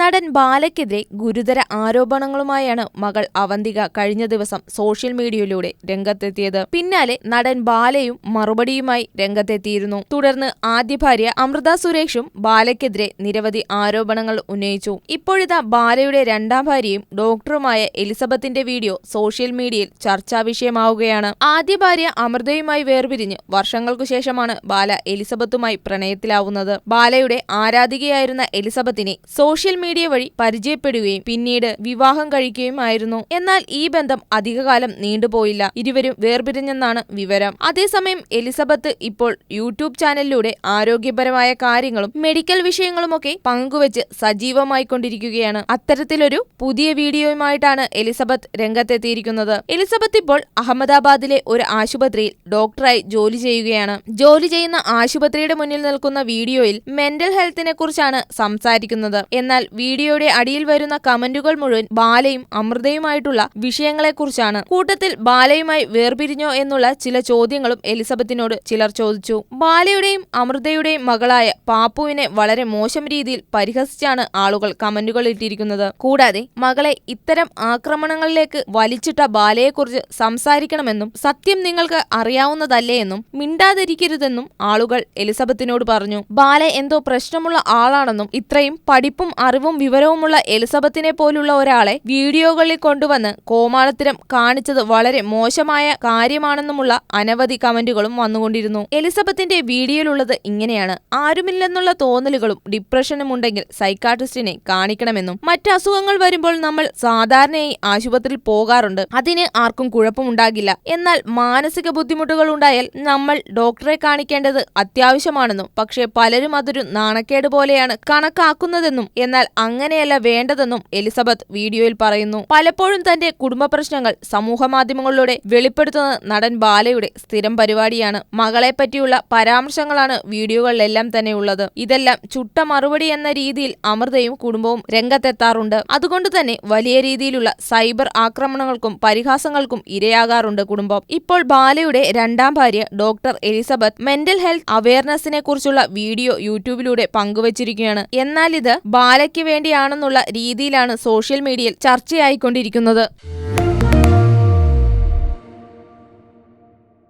നടൻ ബാലയ്ക്കെതിരെ ഗുരുതര ആരോപണങ്ങളുമായാണ് മകൾ അവന്തിക കഴിഞ്ഞ ദിവസം സോഷ്യൽ മീഡിയയിലൂടെ രംഗത്തെത്തിയത്. പിന്നാലെ നടൻ ബാലയും മറുപടിയുമായി രംഗത്തെത്തിയിരുന്നു. തുടർന്ന് ആദ്യ ഭാര്യ അമൃത സുരേഷും ബാലയ്ക്കെതിരെ നിരവധി ആരോപണങ്ങൾ ഉന്നയിച്ചു. ഇപ്പോഴിതാ ബാലയുടെ രണ്ടാം ഭാര്യയും ഡോക്ടറുമായ എലിസബത്തിന്റെ വീഡിയോ സോഷ്യൽ മീഡിയയിൽ ചർച്ചാ വിഷയമാവുകയാണ്. ആദ്യ ഭാര്യ അമൃതയുമായി വേർപിരിഞ്ഞ് വർഷങ്ങൾക്കു ശേഷമാണ് ബാല എലിസബത്തുമായി പ്രണയത്തിലാവുന്നത്. ബാലയുടെ ആരാധികയായിരുന്ന എലിസബത്തിനെ സോഷ്യൽ മീഡിയ വഴി പരിചയപ്പെടുകയും പിന്നീട് വിവാഹം കഴിക്കുകയുമായിരുന്നു എന്നാൽ ഈ ബന്ധം അധികകാലം നീണ്ടുപോയില്ല ഇരുവരും വേർപിരിഞ്ഞെന്നാണ് വിവരം. അതേസമയം എലിസബത്ത് ഇപ്പോൾ യൂട്യൂബ് ചാനലിലൂടെ ആരോഗ്യപരമായ കാര്യങ്ങളും മെഡിക്കൽ വിഷയങ്ങളുമൊക്കെ പങ്കുവച്ച് സജീവമായിക്കൊണ്ടിരിക്കുകയാണ്. അത്തരത്തിലൊരു പുതിയ വീഡിയോയുമായിട്ടാണ് എലിസബത്ത് രംഗത്തെത്തിയിരിക്കുന്നത്. എലിസബത്ത് ഇപ്പോൾ അഹമ്മദാബാദിലെ ഒരു ആശുപത്രിയിൽ ഡോക്ടറായി ജോലി ചെയ്യുകയാണ്. ജോലി ചെയ്യുന്ന ആശുപത്രിയുടെ മുന്നിൽ നിൽക്കുന്ന വീഡിയോയിൽ മെന്റൽ ഹെൽത്തിനെ കുറിച്ചാണ് സംസാരിക്കുന്നത്. എന്നാൽ വീഡിയോയുടെ അടിയിൽ വരുന്ന കമന്റുകൾ മുഴുവൻ ബാലയും അമൃതയുമായിട്ടുള്ള വിഷയങ്ങളെക്കുറിച്ചാണ്. കൂട്ടത്തിൽ ബാലയുമായി വേർപിരിഞ്ഞോ എന്നുള്ള ചില ചോദ്യങ്ങളും എലിസബത്തിനോട് ചിലർ ചോദിച്ചു. ബാലയുടെയും അമൃതയുടെയും മകളായ പാപ്പുവിനെ വളരെ മോശം രീതിയിൽ പരിഹസിച്ചാണ് ആളുകൾ കമന്റുകൾ ഇട്ടിരിക്കുന്നത്. കൂടാതെ മകളെ ഇത്തരം ആക്രമണങ്ങളിലേക്ക് വലിച്ചിട്ട ബാലയെക്കുറിച്ച് സംസാരിക്കണമെന്നും സത്യം നിങ്ങൾക്ക് അറിയാവുന്നതല്ലേ എന്നും മിണ്ടാതിരിക്കരുതെന്നും ആളുകൾ എലിസബത്തിനോട് പറഞ്ഞു. ബാല എന്തോ പ്രശ്നമുള്ള ആളാണെന്നും ഇത്രയും പഠിപ്പും അറിവും വിവരവുമുള്ള എലിസബത്തിനെ പോലുള്ള ഒരാളെ വീഡിയോകളിൽ കൊണ്ടുവന്ന് കോമാളത്തിരം കാണിച്ചത് വളരെ മോശമായ കാര്യമാണെന്നുമുള്ള അനവധി കമന്റുകളും വന്നുകൊണ്ടിരുന്നു. എലിസബത്തിന്റെ വീഡിയോയിലുള്ളത് ഇങ്ങനെയാണ്. ആരുമില്ലെന്നുള്ള തോന്നലുകളും ഡിപ്രഷനും ഉണ്ടെങ്കിൽ സൈക്കാട്രിസ്റ്റിനെ കാണിക്കണമെന്നും. മറ്റ് അസുഖങ്ങൾ വരുമ്പോൾ നമ്മൾ സാധാരണയായി ആശുപത്രിയിൽ പോകാറുണ്ട്. അതിന് ആർക്കും കുഴപ്പമുണ്ടാകില്ല. എന്നാൽ മാനസിക ബുദ്ധിമുട്ടുകൾ ഉണ്ടായാൽ നമ്മൾ ഡോക്ടറെ കാണിക്കേണ്ടത് അത്യാവശ്യമാണെന്നും പക്ഷേ പലരും അതൊരു നാണക്കേട് പോലെയാണ് കണക്കാക്കുന്നതെന്നും. എന്നാൽ അങ്ങനെയല്ല വേണ്ടതെന്നും എലിസബത്ത് വീഡിയോയിൽ പറയുന്നു. പലപ്പോഴും തന്റെ കുടുംബ പ്രശ്നങ്ങൾ സമൂഹമാധ്യമങ്ങളിലൂടെ വെളിപ്പെടുത്തുന്നത് നടൻ ബാലയുടെ സ്ഥിരം പരിപാടിയാണ്. മകളെ പറ്റിയുള്ള പരാമർശങ്ങളാണ് വീഡിയോകളിലെല്ലാം തന്നെ ഉള്ളത്. ഇതെല്ലാം ചുട്ട മറുപടി എന്ന രീതിയിൽ അമൃതയും കുടുംബവും രംഗത്തെത്താറുണ്ട്. അതുകൊണ്ട് തന്നെ വലിയ രീതിയിലുള്ള സൈബർ ആക്രമണങ്ങൾക്കും പരിഹാസങ്ങൾക്കും ഇരയാകാറുണ്ട് കുടുംബം. ഇപ്പോൾ ബാലയുടെ രണ്ടാം ഭാര്യ ഡോക്ടർ എലിസബത്ത് മെന്റൽ ഹെൽത്ത് അവയർനെസിനെ കുറിച്ചുള്ള വീഡിയോ യൂട്യൂബിലൂടെ പങ്കുവച്ചിരിക്കുകയാണ്. എന്നാൽ ഇത് ബാലയ്ക്ക് വേണ്ടിയാണെന്നുള്ള രീതിയിലാണ് സോഷ്യൽ മീഡിയയിൽ ചർച്ചയായിക്കൊണ്ടിരിക്കുന്നത്.